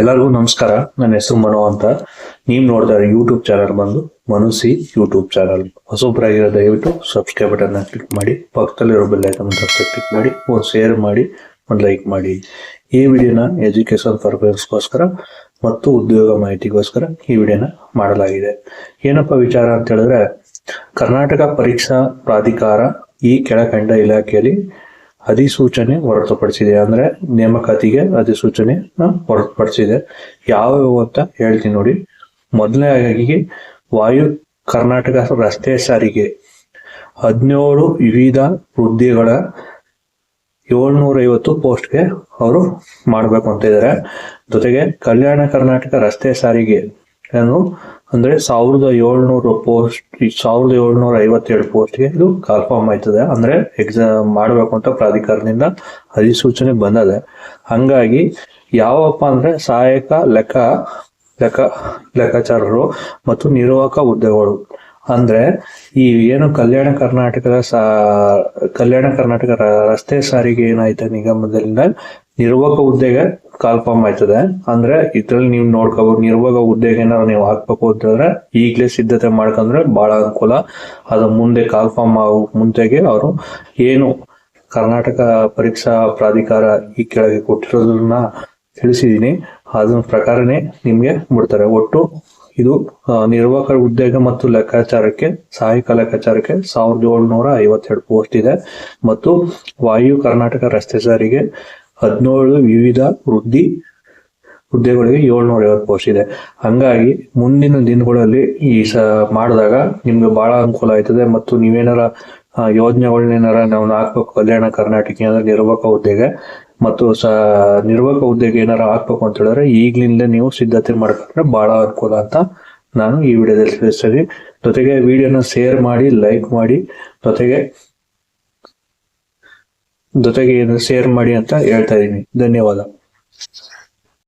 ಎಲ್ಲರಿಗೂ ನಮಸ್ಕಾರ. ನನ್ನ ಹೆಸರು ಮನು ಅಂತ. ನೀವು ನೋಡ್ತಾ ಯೂಟ್ಯೂಬ್ ಚಾನಲ್ ಬಂದು ಮನುಸಿ ಯೂಟ್ಯೂಬ್ ಚಾನಲ್ ಹೊಸೊಬ್ಬರಾಗಿರೋ ದಯವಿಟ್ಟು ಸಬ್ಸ್ಕ್ರೈಬ್ ಬಟನ್ ಕ್ಲಿಕ್ ಮಾಡಿ, ಪಕ್ಕದಲ್ಲಿರೋ ಬೆಲ್ ಐಟಮ್ ಕ್ಲಿಕ್ ಮಾಡಿ, ಒಂದು ಶೇರ್ ಮಾಡಿ, ಒಂದು ಲೈಕ್ ಮಾಡಿ. ಈ ವಿಡಿಯೋನ ಎಜುಕೇಶನ್ ಪರ್ಪಸ್ಗೋಸ್ಕರ ಮತ್ತು ಉದ್ಯೋಗ ಮಾಹಿತಿಗೋಸ್ಕರ ಈ ವಿಡಿಯೋನ ಮಾಡಲಾಗಿದೆ. ಏನಪ್ಪ ವಿಚಾರ ಅಂತ ಹೇಳಿದ್ರೆ, ಕರ್ನಾಟಕ ಪರೀಕ್ಷಾ ಪ್ರಾಧಿಕಾರ ಈ ಕೆಳಕಂಡ ಇಲಾಖೆಯಲ್ಲಿ ಅಧಿಸೂಚನೆ ಹೊರತುಪಡಿಸಿದೆ. ಅಂದ್ರೆ ನೇಮಕಾತಿಗೆ ಅಧಿಸೂಚನೆ ಹೊರತುಪಡಿಸಿದೆ. ಯಾವ್ಯಾವ ಅಂತ ಹೇಳ್ತೀನಿ ನೋಡಿ. ಮೊದಲನೇದಾಗಿ ವಾಯು ಕರ್ನಾಟಕ ರಸ್ತೆ ಸಾರಿಗೆ. ಹದಿನೇಳು ವಿವಿಧ ಹುದ್ದೆಗಳ ಏಳ್ನೂರೈವತ್ತು ಪೋಸ್ಟ್ಗೆ ಅವರು ಮಾಡಬೇಕು ಅಂತ ಇದ್ದಾರೆ. ಜೊತೆಗೆ ಕಲ್ಯಾಣ ಕರ್ನಾಟಕ ರಸ್ತೆ ಸಾರಿಗೆ. ಏನು ಅಂದ್ರೆ ಸಾವಿರದ ಏಳ್ನೂರು ಪೋಸ್ಟ್ ಸಾವಿರದ ಏಳ್ನೂರ ಐವತ್ತೇಳು ಪೋಸ್ಟ್ಗೆ ಇದು ಕನ್ಫರ್ಮ್ ಆಯ್ತದೆ. ಅಂದ್ರೆ ಎಕ್ಸಾಮ್ ಮಾಡಬೇಕು ಅಂತ ಪ್ರಾಧಿಕಾರದಿಂದ ಅಧಿಸೂಚನೆ ಬಂದದೆ. ಹಂಗಾಗಿ ಯಾವಪ್ಪ ಅಂದ್ರೆ ಸಹಾಯಕ ಲೆಕ್ಕ ಲೆಕ್ಕ, ಲೆಕ್ಕಾಚಾರರು ಮತ್ತು ನಿರ್ವಾಹಕ ಹುದ್ದೆಗಳು. ಅಂದ್ರೆ ಈ ಏನು ಕಲ್ಯಾಣ ಕರ್ನಾಟಕದ ಕಲ್ಯಾಣ ಕರ್ನಾಟಕ ರಸ್ತೆ ಸಾರಿಗೆ ಏನಾಯ್ತು ನಿಗಮದಿಂದ ನಿರ್ವಾಹಕ ಹುದ್ದೆಗೆ ಕಾಲ್ಫಾರ್ಮ್ ಆಯ್ತದೆ. ಅಂದ್ರೆ ಇದ್ರಲ್ಲಿ ನೀವು ನೋಡ್ಕೋಬಹುದು ನಿರ್ವಾಗ ಉದ್ಯೋಗ ಏನಾದ್ರು ನೀವು ಹಾಕ್ಬೇಕು ಅಂತಂದ್ರೆ ಈಗಲೇ ಸಿದ್ಧತೆ ಮಾಡ್ಕೊಂಡ್ರೆ ಬಹಳ ಅನುಕೂಲ. ಅದು ಮುಂದೆ ಕಾಲ್ಫಾರ್ಮ್ ಆಗೋ ಮುಂದೆಗೆ ಅವರು ಏನು ಕರ್ನಾಟಕ ಪರೀಕ್ಷಾ ಪ್ರಾಧಿಕಾರ ಈ ಕೆಳಗೆ ಕೊಟ್ಟಿರೋದನ್ನ ತಿಳಿಸಿದೀನಿ. ಅದ್ರ ಪ್ರಕಾರನೇ ನಿಮ್ಗೆ ಬಿಡ್ತಾರೆ. ಒಟ್ಟು ಇದು ನಿರ್ವಾಹಕ ಉದ್ಯೋಗ ಮತ್ತು ಲೆಕ್ಕಾಚಾರಕ್ಕೆ, ಸಹಾಯಕ ಲೆಕ್ಕಾಚಾರಕ್ಕೆ ಸಾವಿರದ ಏಳ್ನೂರ ಐವತ್ತೆರಡು ಪೋಸ್ಟ್ ಇದೆ. ಮತ್ತು ವಾಯು ಕರ್ನಾಟಕ ರಸ್ತೆ ಸಾರಿಗೆ ಹದಿನೇಳು ವಿವಿಧ ವೃದ್ಧಿ ಹುದ್ದೆಗಳಿಗೆ ಏಳ್ನೂರ ಐವತ್ತು ಪೋಸ್ಟ್ ಇದೆ. ಹಂಗಾಗಿ ಮುಂದಿನ ದಿನಗಳಲ್ಲಿ ಈ ಸ ಮಾಡಿದಾಗ ನಿಮ್ಗೆ ಬಹಳ ಅನುಕೂಲ ಆಯ್ತದೆ ಮತ್ತು ನೀವೇನಾರ ಯೋಜನೆಗಳನ್ನೇನಾರ ನಾವು ಹಾಕ್ಬೇಕು, ಕಲ್ಯಾಣ ಕರ್ನಾಟಕ ನಿರ್ವಾಹಕ ಹುದ್ದೆಗೆ ಮತ್ತು ಸ ನಿರ್ವಾಹಕ ಹುದ್ದೆಗೆ ಏನಾರ ಹಾಕ್ಬೇಕು ಅಂತ ಹೇಳಿದ್ರೆ ಈಗ್ಲಿಂದ ನೀವು ಸಿದ್ಧತೆ ಮಾಡ್ಕೊಂಡ್ರೆ ಬಹಳ ಅನುಕೂಲ ಅಂತ ನಾನು ಈ ವಿಡಿಯೋದಲ್ಲಿ ತಿಳಿಸ್ತೀನಿ. ಜೊತೆಗೆ ವಿಡಿಯೋನ ಶೇರ್ ಮಾಡಿ, ಲೈಕ್ ಮಾಡಿ. ಜೊತೆಗೆ ಜೊತೆಗೆ ಶೇರ್ ಮಾಡಿ ಅಂತ ಹೇಳ್ತಾ ಇದ್ದೀನಿ. ಧನ್ಯವಾದ.